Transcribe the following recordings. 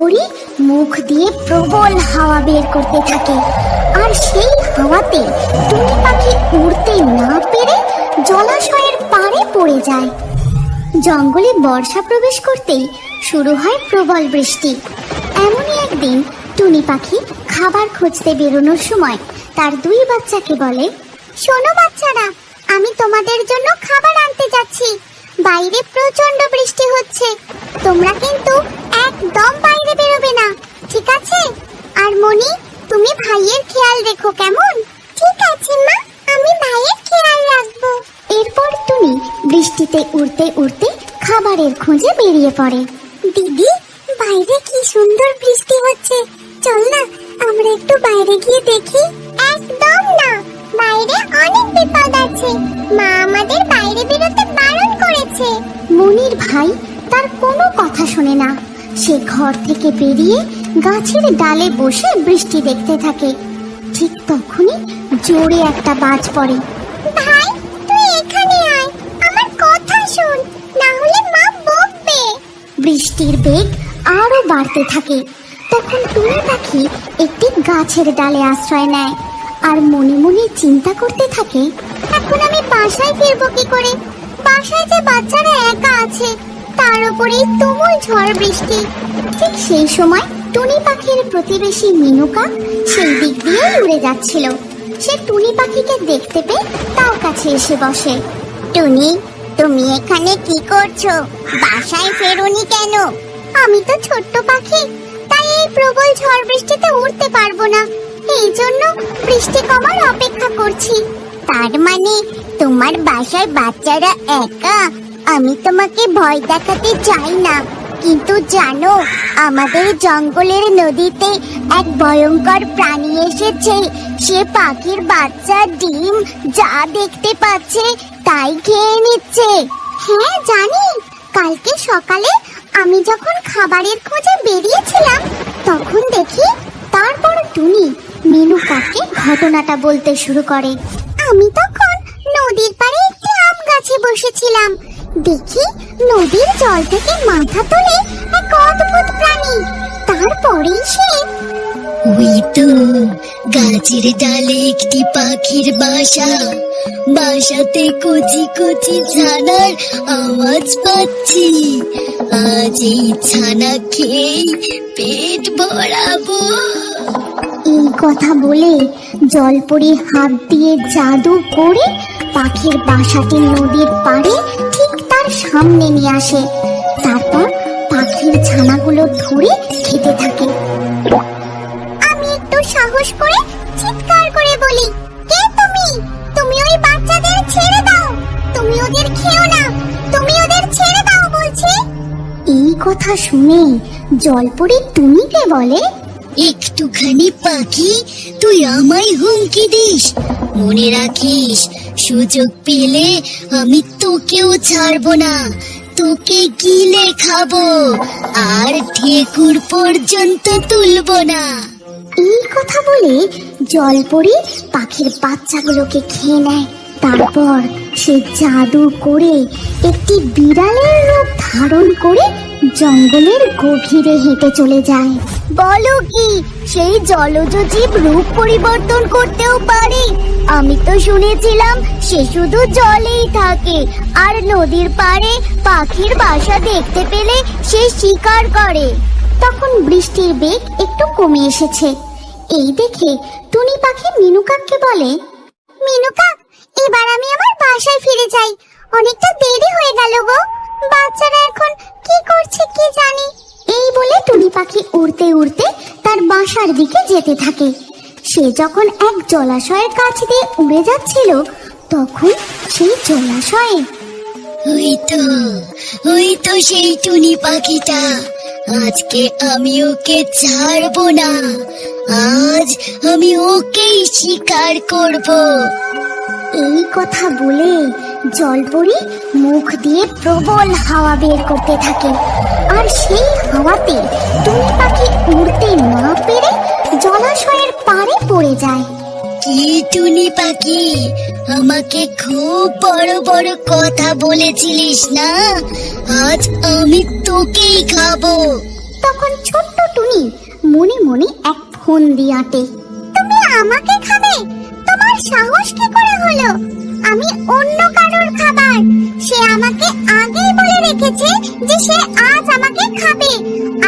পরি মুখ দিয়ে প্রবল হাওয়া বের করতে থাকে। আর সেই হাওয়াতে টুনি পাখি উড়তে না পেরে জলাশয়ের পাড়ে পড়ে যায়। জঙ্গলে বর্ষা প্রবেশ করতেই শুরু হয় প্রবল বৃষ্টি। এমনই একদিন টুনি পাখি খাবার খুঁজতে বেরোনোর সময় তার দুই বাচ্চাকে বলে, শোনো বাচ্চারা, আমি তোমাদের জন্য খাবার আনতে যাচ্ছি। বাইরে প্রচণ্ড বৃষ্টি হচ্ছে। তোমরা কিন্তু একদম বাইরে বেরোবে না ঠিক আছে আর মনি তুমি রেখো কেমন? ঠিক আছে, মা। আমি ভাইয়ের খেয়াল রাখব। এরপর টুনি বৃষ্টিতে উড়তে উড়তে খাবারের খোঁজে বেরিয়ে পড়ে। দিদি, বাইরে কি সুন্দর বৃষ্টি হচ্ছে। চল না, আমরা একটু বাইরে গিয়ে দেখি। একদম না। বাইরে অনেক বিপদ আছে। মা আমাদের বাইরে বেরোতে বারণ করেছে। মনির ভাই তার কোনো কথা শোনে না। সে ঘর থেকে বেরিয়ে গাছের ডালে বসে বৃষ্টি দেখতে থাকে। ঠিক তখনই জোরে একটা বাজ পড়ে। ভাই তুই এখানে আয়। আমার কথা শোন না হলে মা বকবে। বৃষ্টির বেগ আরও বাড়তে থাকে। তখন টুনি পাখি একটি গাছের ডালে আশ্রয় নেয় আর মনে মনে চিন্তা করতে থাকে এখন আমি বাসায় ফিরবো কি করে? বাসায় যে বাচ্চারা একা আছে তার উপরে তুমুল ঝড় বৃষ্টি। ঠিক সেই সময় টুনি পাখির প্রতিবেশী মিনুকা সেই দিক দিয়ে উড়ে যাচ্ছিল। সে টুনি পাখিকে দেখতে পেয়ে তার কাছে এসে বসে। টুনি, তুমি এখানে কি করছ? বাসায় ফেরোনি কেন? আমি তো ছোট্ট পাখি, তাই এই প্রবল ঝড় বৃষ্টিতে উঠতে পারব না। এই জন্য বৃষ্টি কমার অপেক্ষা করছি। তার মানে তোমার বাসায় বাচ্চারা একা? আমি তোমাকে ভয় দেখাতে চাই না। কিন্তু জানো, আমাদের জঙ্গলের নদীতে এক ভয়ঙ্কর প্রাণী এসেছে। সে পাখির বাচ্চা ডিম যা দেখতে পাচ্ছে, তাই খেয়ে নিচ্ছে। হ্যাঁ জানি। কালকে সকালে আমি যখন খাবারের খোঁজে বেরিয়েছিলাম, তখন দেখি তারপর টুনি মিনু কাকে ঘটনাটা বলতে শুরু করে। আমি তখন নদীর পাড়ে একটি আম গাছে বসেছিলাম। দেখি নদীর জল থেকে মাথা তুলে তো গাছের ডালে একটি পাখির বাসা। বাসাতে কচি কচি ছানার আওয়াজ পাচ্ছি। আজ এই ছানা খেয়ে পেট ভরাবো। এই কথা বলে জলপরি হাত দিয়ে জাদু করে পাখির বাসাটি নদীর পাড়ে ঠিক তার সামনে নিয়ে আসে। তারপর পাখির ছানাগুলো ধরে একটু করে চিৎকার করে বলি, কে তুমি? তুমি ওই বাচ্চাদের ছেড়ে দাও। তুমি ওদের খেও না। তুমি ওদের ছেড়ে দাও, বলছি। এই কথা শুনে জলপরি টুনিকে বলে, একটুখানি পাখি, তুই আমায় হুমকি দিস। মনে রাখিস, সুযোগ পেলে আমি তোকেও ছাড়বো না। তোকে গিলে খাব। আর ঠেকুর পর্যন্ত তুলবো না। এই কথা বলে জলপরি পাখির বাচ্চাগুলোকে খেয়ে নেয়। তারপর সে জাদু করে একটি বিড়ালের রূপ ধারণ করে জঙ্গলের গভীরে হেঁটে চলে যায়। বলো কি, সেই জলজ জীব রূপ পরিবর্তন করতেও পারে? আমি তো শুনেছিলাম সে শুধু জলেই থাকে। আর নদীর পাড়ে পাখির বাসা দেখতে পেলে সে শিকার করে। তখন বৃষ্টির বেগ একটু কমে এসেছে। এই দেখে টুনি পাখি মিনুকাককে বলে, মিনুকা, এবার আমি আমার বাসায় ফিরে যাই। অনেকটা দেরি হয়ে গেল গো। বাচ্চারা এখন কি করছে কি জানি? এই বলে টুনি পাখি উড়তে উড়তে তার বাসার দিকে যেতে থাকে। সে যখন এক জলাশয়ের কাছ দিয়ে উড়ে যাচ্ছিল, তখন সেই জলাশয়ে ওই তো ওই তো সেই টুনি পাখিটা। আজকে আমি ওকে ছাড়বো না। আজ আমি ওকেই শিকার করব। এই কথা বলে জলপরি মুখ দিয়ে প্রবল হাওয়া বের করতে থাকে। আর সেই হাওয়াতে টুনি পাখি উড়তে না পেরে জলাশয়ের পাড়ে পড়ে যায়। কি টুনি পাখি? আমাকে খুব বড় বড় কথা বলেছিলিস না? আজ আমি তোকেই খাব। তখন ছোট্ট বলেই মনে মনে এক ফোন দিয়ে আটে। তুমি আমাকে খাবে? তোমার সাহস কি করে হলো? আমি অন্য কারোর খাবার। সে আমাকে আগেই বলে রেখেছে যে সে আজ আমাকে খাবে।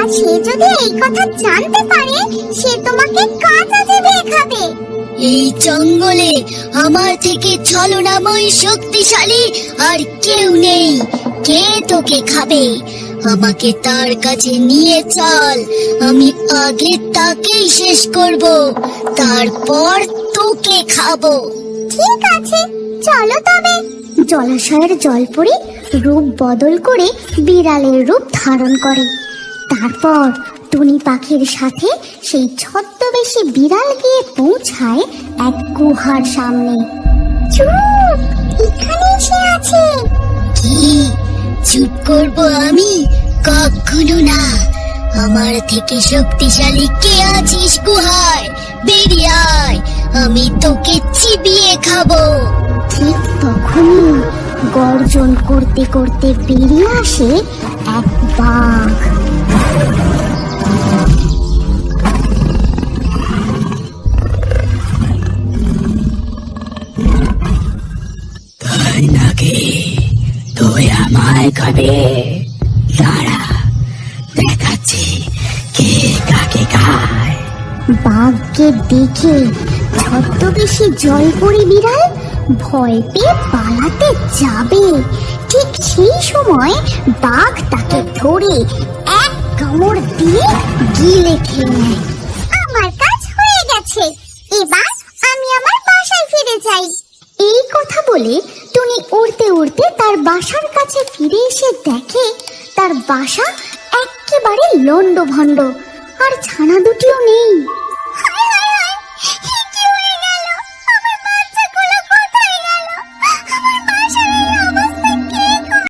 আর সে যদি এই কথা জানতে পারে, সে তোমাকে কাঁচা দিয়ে খাবে। এই জঙ্গলে আমার থেকে ছলনাময় শক্তিশালী, আর কেউ নেই। কে তোকে খাবে? আমাকে তার কাছে নিয়ে চল। আমি আগে তাকেই শেষ করব। তারপর তোকে খাব। ঠিক আছে, চলো তবে। জলাশয়ের জল পড়ে রূপ বদল করে বিড়ালের রূপ ধারণ করে। তারপর টুনি পাখির সাথে সেই ছদ্মবেশী বিড়াল গিয়ে পৌঁছায় এক গুহার সামনে। চুপ! এখানে সে আছে। কি? চুপ করব আমি? কখনো না। আমার থেকে শক্তিশালী কে আছিস গুহায়? বেরিয়ে আয়। আমি তোকে চিবিয়ে খাব। ঠিক তখনই গর্জন করতে করতে বেরিয়ে আসে এক বাঘ। আমায় খাবে দাঁড়া, দেখাচ্ছি কে কাকে খায়। বাঘকে দেখে ছদ্মবেশী জল পড়ে বিড়াল ভয় পেয়ে পালাতে যাবে। ঠিক সেই সময় বাঘ তাকে ধরে এক কামড় দিয়ে গিলে খেয়ে আমার কাজ হয়ে গেছে। এবার আমি আমার বাসায় ফিরে যাই। এই কথা বলে টুনি উড়তে উড়তে তার বাসার কাছে ফিরে এসে দেখে তার বাসা একেবারে লন্ড ভন্ড আর ছানা দুটিও নেই।